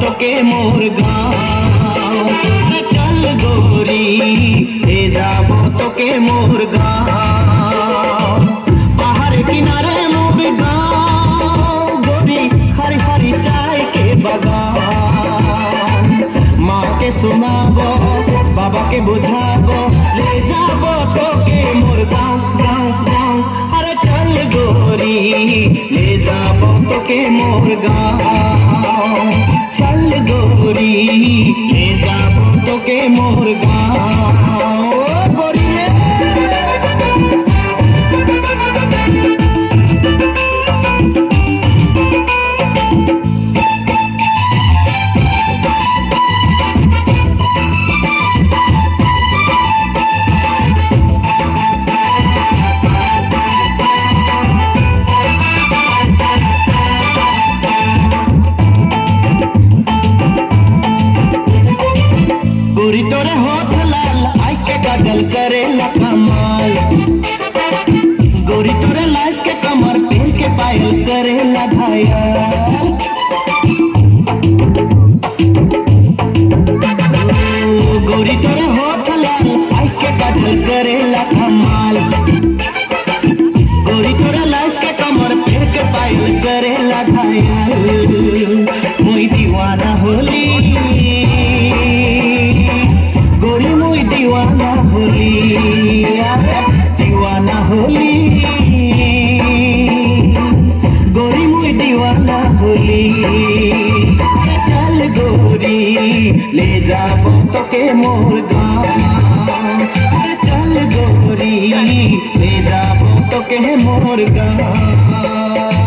তোকে মোর গাঁও চল গোরি এ যাব তোকে মোর গাঁও পাহাড় কিনারে মোর গাঁও গোরি হরি হরি চায় কে বাগান মাকে শোনাবো বাবাকে বোঝাবো ले যাব তোকে মোর গাঁও গাঁও গাঁও আরে চল গোরি ले যাব তোকে মোর গাঁও कमाल गोरी तोरे लाश के कमर पहन के पायल करे घायल मुई दीवाना होली লে যাব তোকে মোর গাঁ চল গোরি লে যাব তোকে মোর গাঁ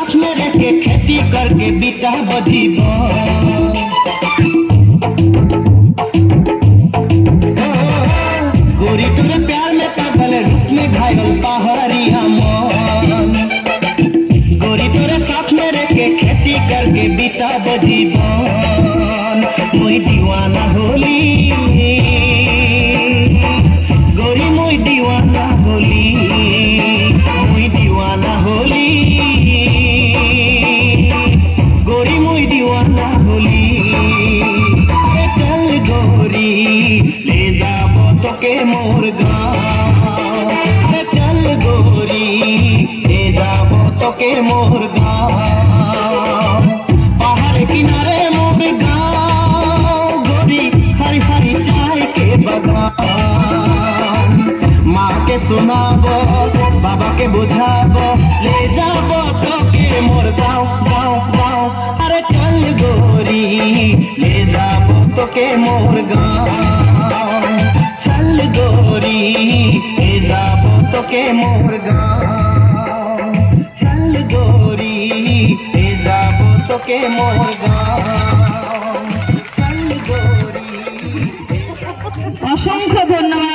साथ में रह के खेती करके बीता बधी गोरी तोरे प्यार में पागल रूप में घायल पहाड़ी हम गोरी तोरे साथ में रह के खेती करके बीता बधी मुई दीवाना होली गोरी मुई दीवाना होली কে মোর চল গোরি এ যাব তোকে মোর পাহাড় কিনারে মোর গোরি হারি হারি চায় কে বাগান মাকে শোনাব বাবাকে বোঝাব লে যাব তোকে মোর গাঁও গাঁও গাঁও আরে চল গোরি লে যাব তোকে মোর গাঁও তোরি এ যাব তোকে মোর গাঁও চল গোরি এ যাব তোকে মোর গাঁও অসংখ্য ধন্যবাদ।